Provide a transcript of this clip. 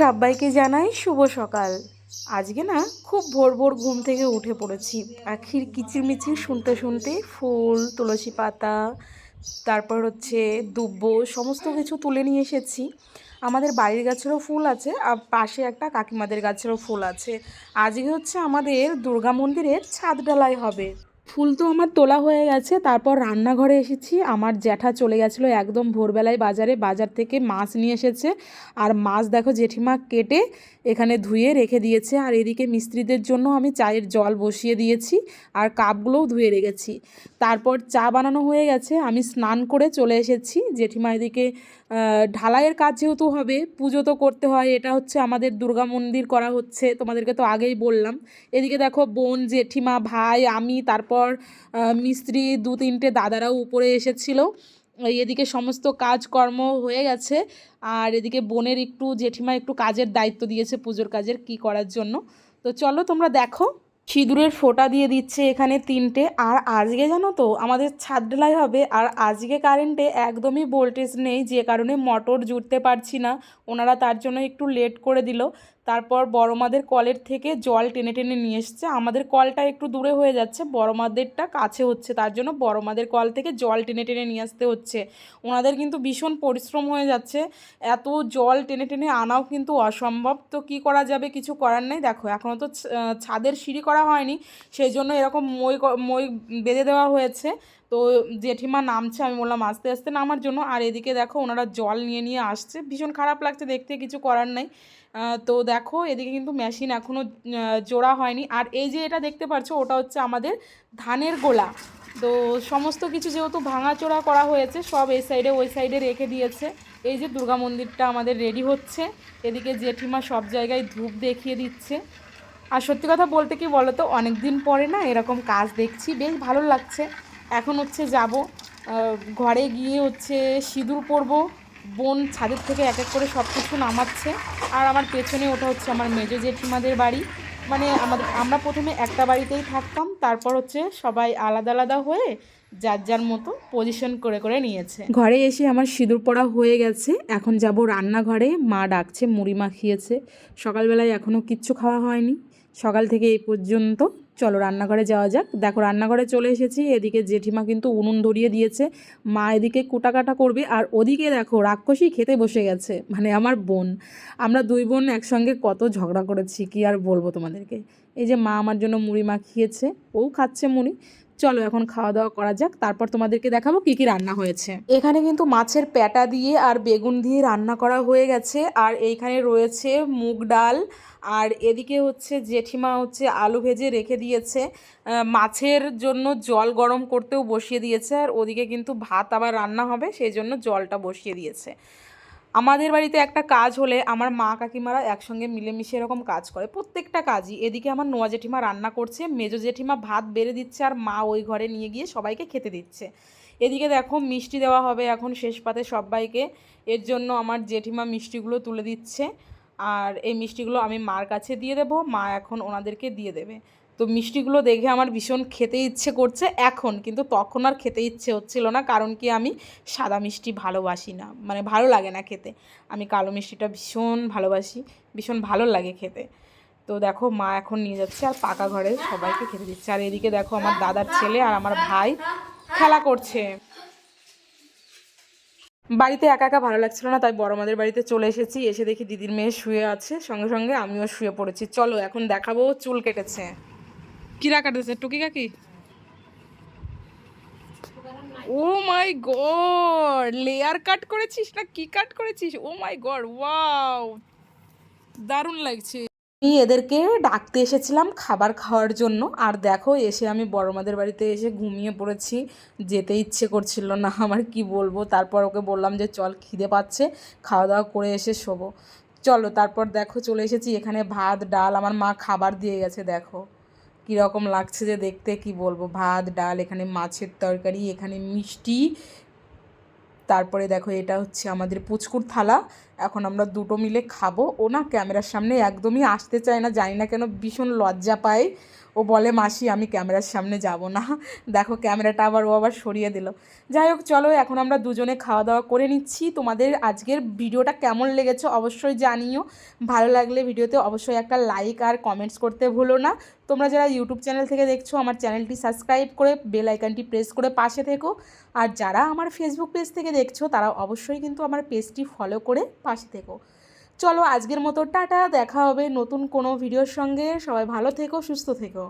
সবাইকে জানাই শুভ সকাল। আজকে না খুব ভোর ভোর ঘুম থেকে উঠে পড়েছি। পাখির কিচিরমিচির শুনতে শুনতে ফুল, তুলসী পাতা, তারপর হচ্ছে দুব্ব, সমস্ত কিছু তুলে নিয়ে এসেছি। আমাদের বাড়ির গাছেরও ফুল আছে, আর পাশে একটা কাকিমাদের গাছেরও ফুল আছে। আজকে হচ্ছে আমাদের দুর্গা মন্দিরের ছাদ ঢালাই হবে। ফুল তো আমার তোলা হয়ে গেছে, তারপর রান্নাঘরে এসেছি। আমার জ্যাঠা চলে গেছিল একদম ভোরবেলায় বাজারে, বাজার থেকে মাছ নিয়ে এসেছে। আর মাছ দেখো জেঠিমা কেটে এখানে ধুয়ে রেখে দিয়েছে। আর এদিকে মিস্ত্রিদের জন্য আমি চায়ের জল বসিয়ে দিয়েছি আর কাপগুলোও ধুয়ে রেখেছি। তারপর চা বানানো হয়ে গেছে, আমি স্নান করে চলে এসেছি। জেঠিমা এদিকে ঢালাইয়ের কাজ যেহেতু হবে, পুজো তো করতে হয়, এটা হচ্ছে আমাদের দুর্গা মন্দির করা হচ্ছে, তোমাদেরকে তো আগেই বললাম। এদিকে দেখো বোন, জেঠিমা, ভাই, আমি, তারপর আহ, মিস্ত্রি দু তিনটে দাদারাও উপরে এসেছিল। এদিকে সমস্ত কাজকর্ম হয়ে গেছে। আর এদিকে বোনের একটু জেঠিমা একটু কাজের দায়িত্ব দিয়েছে পুজোর কাজের কি করার জন্য। তো চলো তোমরা দেখো। সিঁদুরের ফোঁটা দিয়ে দিচ্ছে এখানে তিনটে। আর আজকে জানো তো আমাদের ছাদ ঢালাই হবে। আর আজকে কারেন্টে একদমই ভোল্টেজ নেই যে কারণে মোটর জুড়তে পারছি না। ওনারা তার জন্য একটু লেট করে দিল। তারপর বড়মাদের কলের থেকে জল টেনে টেনে নিয়ে এসছে। আমাদের কলটা একটু দূরে হয়ে যাচ্ছে, বড়মাদেরটা কাছে হচ্ছে, তার জন্য বড়মাদের কল থেকে জল টেনে টেনে নিয়ে আসতে হচ্ছে। ওনাদের কিন্তু ভীষণ পরিশ্রম হয়ে যাচ্ছে, এত জল টেনে টেনে আনাও কিন্তু অসম্ভব। তো কি করা যাবে কিছু করার নেই। দেখো এখনও তো ছাদের সিঁড়ি করা হয়নি, সেই জন্য এরকম মই মই বেঁধে দেওয়া হয়েছে। তো জেঠিমা নামছে, আমি বললাম, আস্তে আস্তে নামার জন্য। আর এদিকে দেখো ওনারা জল নিয়ে নিয়ে আসছে। ভীষণ খারাপ লাগছে দেখতে, কিছু করার নাই। তো দেখো এদিকে কিন্তু মেশিন এখনও জোড়া হয়নি। আর এই যে এটা দেখতে পাচ্ছ ওটা হচ্ছে আমাদের ধানের গোলা। তো সমস্ত কিছু যেহেতু ভাঙাচোরা করা হয়েছে, সব এই সাইডে ওই সাইডে রেখে দিয়েছে। এই যে দুর্গা মন্দিরটা আমাদের রেডি হচ্ছে। এদিকে জেঠিমা সব জায়গায় ধূপ দেখিয়ে দিচ্ছে। আর সত্যি কথা বলতে কি বলো তো অনেক দিন পরে না এরকম কাজ দেখছি, বেশ ভালো লাগছে। এখন হচ্ছে যাব ঘরে গিয়ে হচ্ছে সিঁদুর পরবো, বোন ছাদের থেকে এক এক করে সব কিছু নামাচ্ছে, আর আমার পেছনে ওটা হচ্ছে আমার মেজো জেঠিমাদের বাড়ি। মানে আমাদের, আমরা প্রথমে একটা বাড়িতেই থাকতাম, তারপর হচ্ছে সবাই আলাদা আলাদা হয়ে যার যার মতো পজিশন করে করে নিয়েছে। ঘরে এসে আমার সিঁদুর পড়া হয়ে গেছে, এখন যাব রান্নাঘরে, মা ডাকছে, মুড়ি মাখিয়েছে, সকালবেলায় এখনও কিচ্ছু খাওয়া হয়নি, সকাল থেকে এই পর্যন্ত চলো রান্নাঘরে যাওয়া যাক। দেখো, রান্নাঘরে চলে এসেছি। এদিকে জেঠিমা কিন্তু উনুন ধরিয়ে দিয়েছে। মা এদিকে কুটাকাটা করবে। আর ওদিকে দেখো, রাক্ষসী খেতে বসে গেছে। মানে আমার বোন। আমরা দুই বোন একসঙ্গে কত ঝগড়া করেছি, কি আর বলব তোমাদেরকে। এই যে মা আমার জন্য মুড়ি মাখিয়েছে। ও খাচ্ছে মুড়ি। চলো এখন খাওয়া দাওয়া করা যাক, তারপর তোমাদেরকে দেখাবো কি কি রান্না হয়েছে। এখানে কিন্তু মাছের প্যাটা দিয়ে আর বেগুন দিয়ে রান্না করা হয়ে গেছে, আর এইখানে রয়েছে মুগ ডাল, আর এদিকে হচ্ছে জেঠিমা হচ্ছে আলু ভেজে রেখে দিয়েছে মাছের জন্য জল গরম করতেও বসিয়ে দিয়েছে, আর ওদিকে কিন্তু ভাত আবার রান্না হবে, সেই জন্য জলটা বসিয়ে দিয়েছে। আমাদের বাড়িতে একটা কাজ হলে আমার মা কাকিমারা একসঙ্গে মিলেমিশে এরকম কাজ করে, প্রত্যেকটা কাজই। এদিকে আমার নোয়া জেঠিমা রান্না করছে, মেজো জেঠিমা ভাত বেড়ে দিচ্ছে আর মা ওই ঘরে নিয়ে গিয়ে সবাইকে খেতে দিচ্ছে। এদিকে দেখো মিষ্টি দেওয়া হবে এখন শেষ পাতে সবাইকে, এর জন্য আমার জেঠিমা মিষ্টিগুলো তুলে দিচ্ছে। আর এই মিষ্টিগুলো আমি মার কাছে দিয়ে দেবো, মা এখন ওনাদেরকে দিয়ে দেবে। তো মিষ্টিগুলো দেখে আমার ভীষণ খেতে ইচ্ছে করছে এখন, কিন্তু তখন আর খেতে ইচ্ছে হচ্ছিল না, কারণ কি আমি সাদা মিষ্টি ভালোবাসি না মানে ভালো লাগে না খেতে। আমি কালো মিষ্টিটা ভীষণ ভালোবাসি, ভীষণ ভালো লাগে খেতে। তো দেখো মা এখন নিয়ে যাচ্ছে আর পাকা ঘরে সবাইকে খেতে দিচ্ছে। আর এদিকে দেখো আমার দাদার ছেলে আর আমার ভাই খেলা করছে। বাড়িতে একা একা ভালো লাগছিল না, তাই বড় মাদের বাড়িতে চলে এসেছি। এসে দেখি দিদির মেয়ে শুয়ে আছে, সঙ্গে সঙ্গে আমিও শুয়ে পড়েছি। চলো এখন দেখাবো চুল কেটেছে। কিরা কাটেছে টুকি কাকি? ও মাই গড লেয়ার কাট করেছিস না কি কাট করেছিস? ও মাই গড, ওয়াও, দারুণ লাগছে। আমি এদেরকে ডাকতে এসেছিলাম খাবার খাওয়ার জন্য, আর দেখো এসে আমি বড়মাদের বাড়িতে এসে ঘুমিয়ে পড়েছি, যেতে ইচ্ছে করছিল না, আমার কি বলব? তারপর ওকে বললাম যে, চল, খিদে পাচ্ছে, খাওয়া দাওয়া করে এসে শোবো। চলো, তারপর দেখো চলে এসেছি, এখানে ভাত, ডাল, আমার মা খাবার দিয়ে গেছে, দেখো। কীরকম লাগছে যে দেখতে? কি বলব? ভাত, ডাল, এখানে মাছের তরকারি, এখানে মিষ্টি। তারপরে দেখো, এটা হচ্ছে আমাদের পুচকুর থালা। এখন আমরা দুটো মিলে খাব। ও না ক্যামেরার সামনে একদমই আসতে চায় না, জানি না কেন ভীষণ লজ্জা পায়। ও বলে, মাসি, আমি ক্যামেরার সামনে যাব না। দেখো, ক্যামেরাটা আবার ও আবার সরিয়ে দিল। যাই হোক, চলো, এখন আমরা দুজনে খাওয়া দাওয়া করে নিচ্ছি। তোমাদের আজকের ভিডিওটা কেমন লেগেছে অবশ্যই জানিও। ভালো লাগলে ভিডিওতে অবশ্যই একটা লাইক আর কমেন্টস করতে ভুলো না। তোমরা যারা ইউটিউব চ্যানেল থেকে দেখছ, আমার চ্যানেলটি সাবস্ক্রাইব করে বেল আইকনটি প্রেস করে পাশে থেকো। আর যারা আমার ফেসবুক পেজ থেকে দেখছ, তারা অবশ্যই কিন্তু আমার পেজটি ফলো করে পাশে থেকো। চলো আজকের মতো টাটা, দেখা হবে নতুন কোনো ভিডিওর সঙ্গে। সবাই ভালো থেকো, সুস্থ থেকো।